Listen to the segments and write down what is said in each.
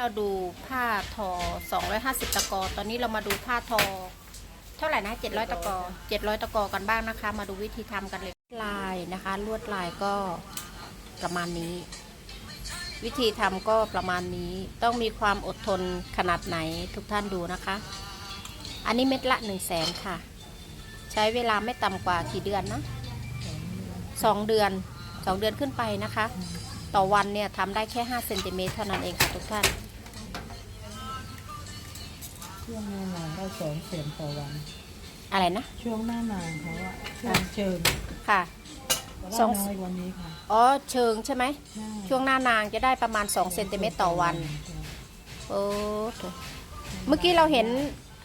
เราดูผ้าทอ 250 ตะกอ ตอนนี้เรามาดูผ้าทอ เท่าไหร่นะ 700 ตะกอ 700 ตะกอกันบ้างนะคะ มาดูวิธีทำกันเลย ลายนะคะ ลวดลายก็ประมาณนี้ วิธีทำก็ประมาณนี้ ต้องมีความอดทนขนาดไหนทุกท่านดูนะคะ อันนี้เม็ดละ1 0 0 0 0แสนค่ะ ใช้เวลาไม่ต่ำกว่ากี่เดือนนะสองเดือนสองเดือนขึ้นไปนะคะ ต่อวันเนี่ยทำได้แค่5เซนติเมตรเท่านั้นเองค่ะทุกท่าน ช่วงหน้าหนาวได้สองแสนต่อวัน อะไรนะ ช่วงหน้าหนาวเขาอะช่วงเชิงค่ะ แต่สอว่างน้อยกวันนี้ค่ะอ๋อเชิงใช่ไหม ใช่ช่วงหน้านางจะได้ประมาณ2เซนติเมตรต่อวัน โอ้โถเมื่อกี้เราเห็น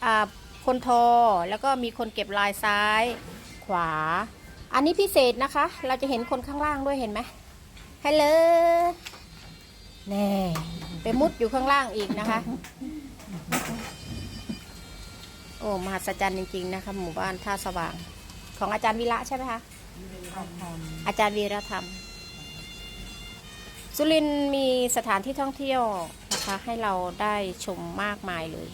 อ่าคนทอแล้วก็มีคนเก็บลายซ้าย ขวา อันนี้พิเศษนะคะ เราจะเห็นคนข้างล่างด้วยเห็นไหมฮัลโหลแน่ไปมุดอยู่ข้างล่างอีกนะคะ โอ้มหัศจรรย์จริง ๆ นะคะหมู่บ้านท่าสว่าง ของอาจารย์วิระใช่ไหมคะเขาทอาจารย์วีรธรรม สุรินทร์มีสถานที่ท่องเที่ยวนะคะให้เราได้ชมมากมายเลย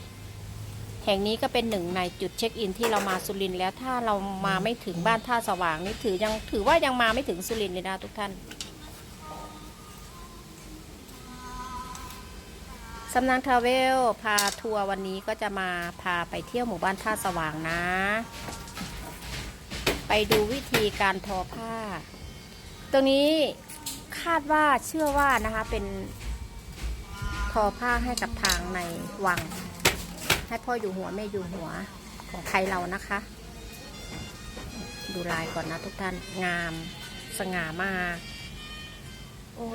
แห่งนี้ก็เป็นหนึ่งในจุดเช็คอินที่เรามาสุรินทร์แล้วถ้าเรามาไม่ถึงบ้านท่าสว่างนี่ถือยังถือว่ายังมาไม่ถึงสุรินทร์เลยนะทุกท่าน สำนักทราเวลพาทัวร์วันนี้ก็จะมาพาไปเที่ยวหมู่บ้านท่าสว่างนะ ไปดูวิธีการทอผ้า ตรงนี้คาดว่าเชื่อว่านะคะเป็นทอผ้าให้กับทางในวัง ให้พ่ออยู่หัวแม่อยู่หัวของไทยเรานะคะ ดูลายก่อนนะทุกท่านงามสง่ามากโอ้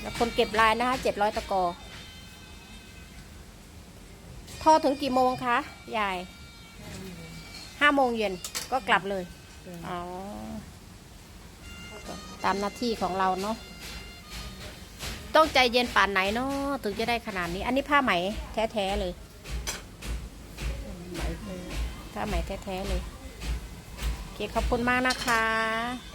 แล้วคนเก็บลายนะคะเจ็ดร้อยตะกอ ทอถึงกี่โมงคะยายห้าโมงเย็นก็กลับเลยำอ๋อ ตามหน้าที่ของเราเนาะ ต้องใจเย็นป่านไหนเนาะถึงจะได้ขนาดนี้ อันนี้ผ้าไหมแท้ๆเลยผ้าไหมแท้ๆเลยโอเคขอบคุณมากนะคะ